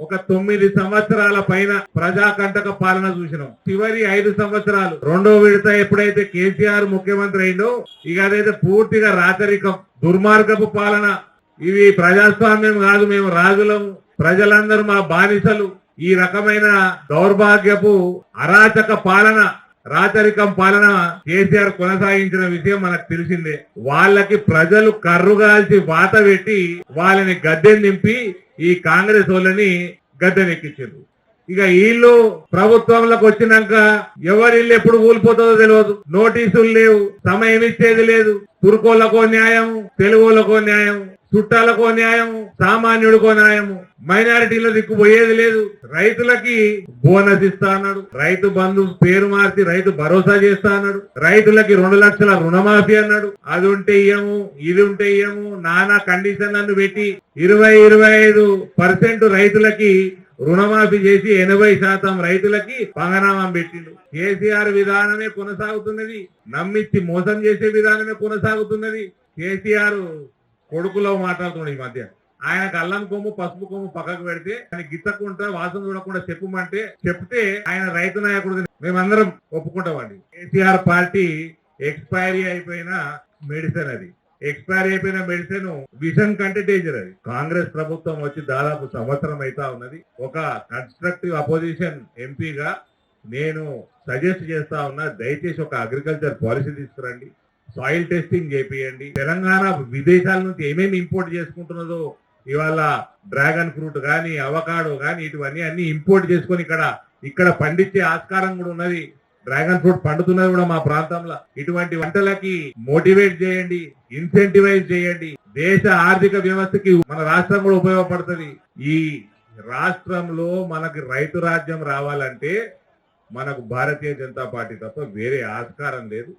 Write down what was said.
ఒక తొమ్మిది సంవత్సరాల పైన ప్రజాకంటక పాలన చూసినాం. చివరి ఐదు సంవత్సరాలు. రెండో విడత ఎప్పుడైతే కేసీఆర్ ముఖ్యమంత్రి అయిందో ఇక అదైతే పూర్తిగా రాచరికం దుర్మార్గపు పాలన. ఇవి ప్రజాస్వామ్యం కాదు మేము రాజులము ప్రజలందరూ మా బానిసలు. ఈ రకమైన దౌర్భాగ్యపు అరాచక పాలన రాచరికం పాలన కేసీఆర్ కొనసాగించిన విషయం మనకు తెలిసిందే. వాళ్ళకి ప్రజలు కర్రుగాల్చి వాత పెట్టి వాళ్ళని గద్దె నింపి ఈ కాంగ్రెస్ వాళ్ళని గద్దెనెక్కించారు ఇక వీళ్ళు ప్రభుత్వంలోకి వచ్చినాక ఎవరిల్లు ఎప్పుడు కూలిపోతుందో తెలియదు నోటీసులు లేవు. సమయం ఇచ్చేది లేదు. తుర్కోళ్ళకో న్యాయం తెలుగులకో న్యాయం చుట్టాలకో న్యాయం సామాన్యుడికో న్యాయము. మైనారిటీలో దిక్కుపోయేది లేదు. రైతులకి బోనస్ ఇస్తా అన్నాడు. రైతు బంధు పేరు మార్చి రైతు భరోసా చేస్తా అన్నాడు. రైతులకి రెండు లక్షల రుణమాఫీ అన్నాడు. అది ఉంటే ఇయ్యము ఇది ఉంటే ఇయ్యము నానా కండిషన్లను పెట్టి ఇరవై ఇరవై ఐదు పర్సెంట్ రైతులకి రుణమాఫీ చేసి ఎనభై శాతం రైతులకి పంగనామం పెట్టిండు. కేసీఆర్ విధానమే కొనసాగుతున్నది. నమ్మిచ్చి మోసం చేసే విధానమే కొనసాగుతున్నది. కేసీఆర్ కొడుకులో మాట్లాడుతున్నాడు ఈ మధ్య. ఆయనకు అల్లం కొమ్ము పసుపు కొమ్ము పక్కకు పెడితే ఆయన గిత్తకుంటా వాసన చూడకుండా చెప్పమంటే చెప్తే ఆయన రైతు నాయకుడు మేమందరం ఒప్పుకుంటామండి. కేసీఆర్ పార్టీ ఎక్స్పైరీ అయిపోయిన మెడిసిన్ అది. ఎక్స్పైర్ అయిపోయిన మెడిసిన్ విషం కంటే డేంజర్ అది. కాంగ్రెస్ ప్రభుత్వం వచ్చి దాదాపు సంవత్సరం అయితా ఉన్నది. ఒక కన్స్ట్రక్టివ్ అపోజిషన్ ఎంపీగా నేను సజెస్ట్ చేస్తా ఉన్నా దయచేసి ఒక అగ్రికల్చర్ పాలసీ తీసుకురండి. సాయిల్ టెస్టింగ్ చేపియండి. తెలంగాణ విదేశాల నుంచి ఏమేమి ఇంపోర్ట్ చేసుకుంటున్నదో ఇవాళ డ్రాగన్ ఫ్రూట్ కానీ అవకాడో కానీ ఇటువన్నీ అన్ని ఇంపోర్ట్ చేసుకొని ఇక్కడ ఇక్కడ పండించే ఆస్కారం కూడా ఉన్నది. డ్రాగన్ ఫ్రూట్ పండుతున్నది కూడా మా ప్రాంతంలో. ఇటువంటి వంటలకి మోటివేట్ చేయండి ఇన్సెంటివైజ్ చేయండి. దేశ ఆర్థిక వ్యవస్థకి మన రాష్ట్రం కూడా ఉపయోగపడుతుంది. ఈ రాష్ట్రంలో మనకి రైతు రాజ్యం రావాలంటే మనకు భారతీయ జనతా పార్టీ తప్ప వేరే ఆస్కారం లేదు.